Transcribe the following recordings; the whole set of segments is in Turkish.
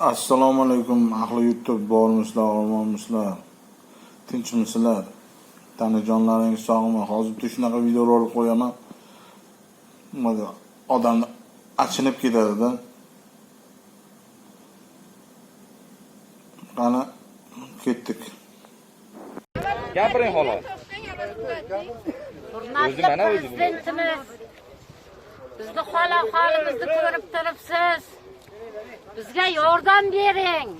assalomu alaykum ahli youtube bormisizlar omonmisizlar tinchmisizlar tanajonlaringiz sog'mi hozirda shunaqa videolar olib qo'yaman. Odamni achinib ketadida qani ketdik. Gapiring xolos. Hurmatli mana o'zi bu. prezidentimiz. Bizni hol ahvolimizni ko'rib turibsiz bizga yordam bering.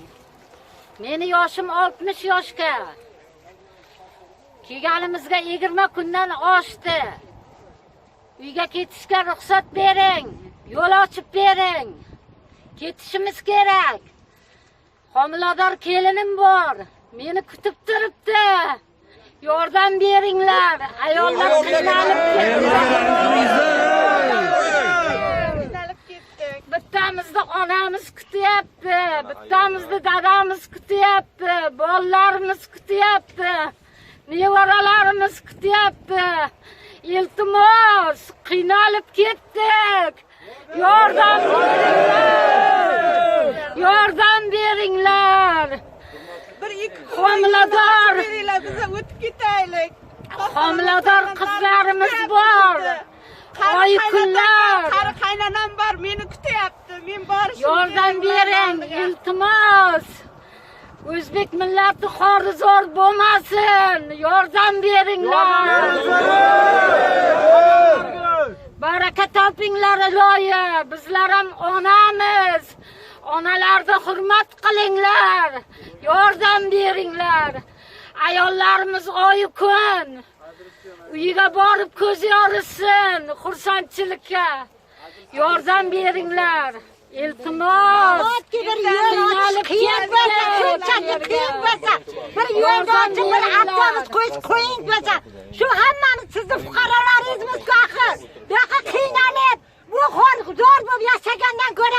Meni yoshim 60 yoshga. Kelganimizga 20 kundan oshdi. Uyga ketishga ruxsat bering yo'l ochib bering. Ketishimiz kerak. Homilador kelinim bor meni kutib turibdi. Yordam beringlar ayollar qiynalib ketdi bittamizni onamiz kutyapti bittamizni dadamiz kutyapti bolalarimiz kutyapti nevaralarimiz kutyapti. Iltimos qiynalib ketdik. Yordam beringlar. Yordam beringlar. Bir ikki Homilador. beringlar biza o'tib ketaylik. Homilador qizlarimiz bor. oy kunlar qari qaynonam bor meni kutyapti men borishim yordam bering iltimos. O'zbek millati xorizor bo'lmasin. Yordam beringlar. Baraka topinglar iloyi bizlar ham onamiz. Onalarni hurmat qilinglar. Yordam beringlar. Ayollarimiz oyi kun. Uyiga borib ko'zi yorishsin xursandchilikka. Yordam beringlar. Iltimos. Bir yo'l qiyin bo'lsa shunchaki qiyin bo'lsa bir yo'lni ochib bir avtobus qo'yish qiyin bo'lsa shu hammamiz sizni fuqarolaringizmizku axir. Bu yoqqa qiynalib bu xor zo'r bo'lib yashagandan ko'ra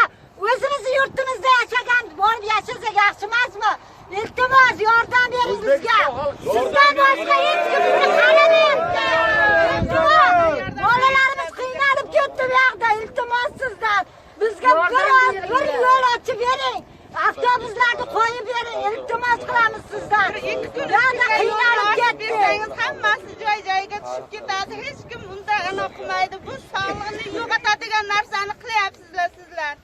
kun Yoqda qiynalib bersangiz hammasi joy joyiga tushib ketadi hech kim undan anaqa qilmaydi bu sog'liqni yo'qotadigan narsani qilyapsizlar sizlar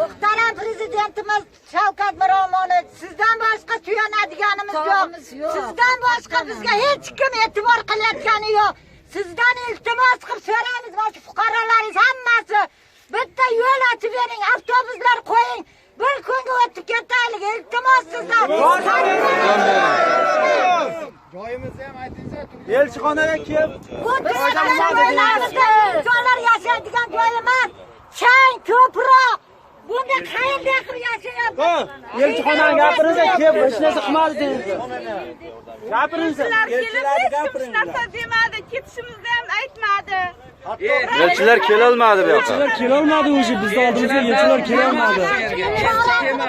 muhtaram prezidentimiz shavkat miromonovich sizdan boshqa suyanadiganimiz yo'q. sizdan boshqa bizga hech kim e'tibor qilayotgani yo'q sizdan iltimos qilib so'raymiz mana shu fuqarolaringiz hammasi. Bitta yo'l ochib bering avtobuslar qo'ying bir kunga o'tib ketaylik iltimos sizdan elchixonaga kelib bu insonlar yashaydigan joy emas chang ko'proq bunda qayerda qilib yashayapti elchixonani gapiringlar kelib hech narsa qilmadi gapiringlar sizlar kelib hech kim narsa demadi ketishimizni ham aytmadi elchilar kelolmadi bu yoqqa elchilar kelolmadi o'zi bizni oldimizga elchilar kelolmadi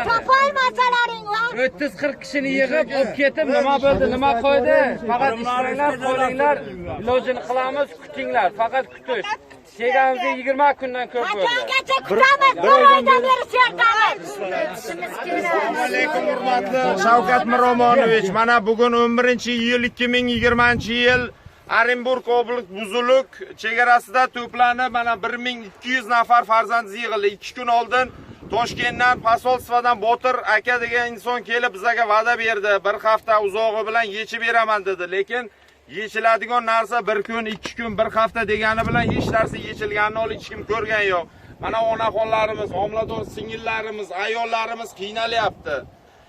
topay masalaring va o'ttiz qirq kishini yig'ib olib ketib nima bo'ldi nima qo'ydi faqat ishlanglar qo'linglar ilojini qilamiz kutinglar faqat kutish kelganimizga yigirma kundan ko'p bo'ldi qachongacha kutamiz bir oydan beri assalomu alaykum hurmatli shavkat miromonovich mana bugun 11 iyul 2020 yil orenburg oblast buzuluk chegarasida to'planib mana 1200 nafar farzandingiz yig'ildi. 2 kun oldin toshkentdan posolstvodan botir aka degan inson kelib bizlarga va'da berdi. Bir hafta uzog'i bilan yechib beraman dedi. Lekin yechiladigan narsa bir kun ikki kun bir hafta degani bilan hech narsa yechilganini hali hech kim ko'rgan yo'q. Mana onaxonlarimiz homilador singillarimiz ayollarimiz qiynalyapti.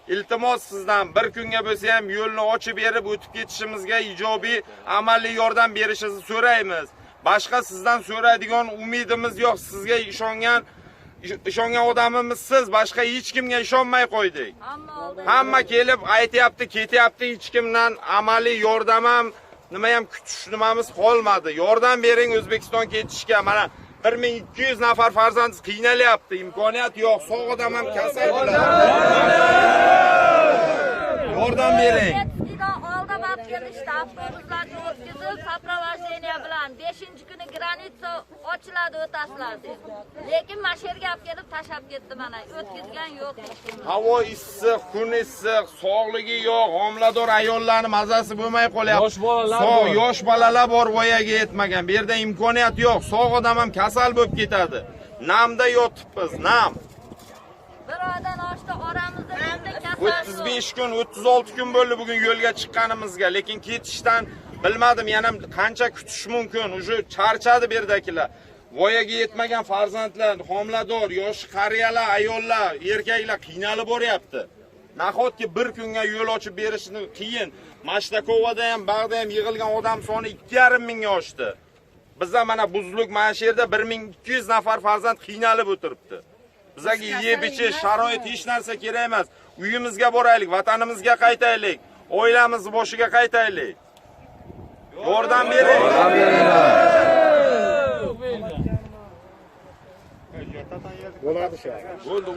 İltimos sizdan bir kunga bo'lsa ham yo'lni ochib berib o'tib ketishimizga ijobiy amaliy yordam berishingizni so'raymiz. Boshqa sizdan so'raydigan umidimiz yo'q sizga ishongan ishongan odamimiz siz boshqa hech kimga ishonmay qo'ydik. Hamma kelib aytyapti ketyapti hech kimdan amaliy yordam ham nima ham kutish nimamiz qolmadi. Yordam bering o'zbekiston ketishga mana 1200 nafar farzandingiz qiynalyapti imkoniyat yo'q. Sog' odam ham kasal. Bo'ladi yordam bering. Oldi olib kelishdi avtobuslarni o'tkazib soprovojeniya bilan beshinchi kuni granitsa ochiladi o'tasizlar deb lekin mana shu yerga olib kelib tashlab ketdi mana o'tkazgan yo'q havo issiq kun issiq sog'ligi yo'q homilador ayollarni mazasi bo'lmay qolyapti yosh bolalar sog' yosh bolalar bor voyaga yetmagan bu yerda imkoniyat yo'q sog' odam ham kasal bo'lib ketadi namda yotibmiz nam. Bir oydan oshdi oramizda o'ttiz besh kun o'ttiz olti kun bo'ldi bugun yo'lga chiqqanimizga lekin bilmadim, yana qancha kutish mumkin. Uje charchadi bu yerdagilar. Voyaga yetmagan farzandlar, homilador, yosh qariyalar, ayollar, erkaklar qiynalib boryapti. Nahotki bir kunga yo'l ochib berishni qiyin. Mashtakovada ham, Bag'da ham yig'ilgan odam soni 2,5 mingga oshdi. Bizda mana buzluk mana shu yerda 1200 nafar farzand qiynalib o'tiribdi. Bizga yeb ichish, sharoit hech narsa kerak emas. Uyimizga boraylik, vatanimizga qaytaylik, oilamizni boshiga qaytaylik. Yordam bering. Bo'ladi shu. Bo'ldi,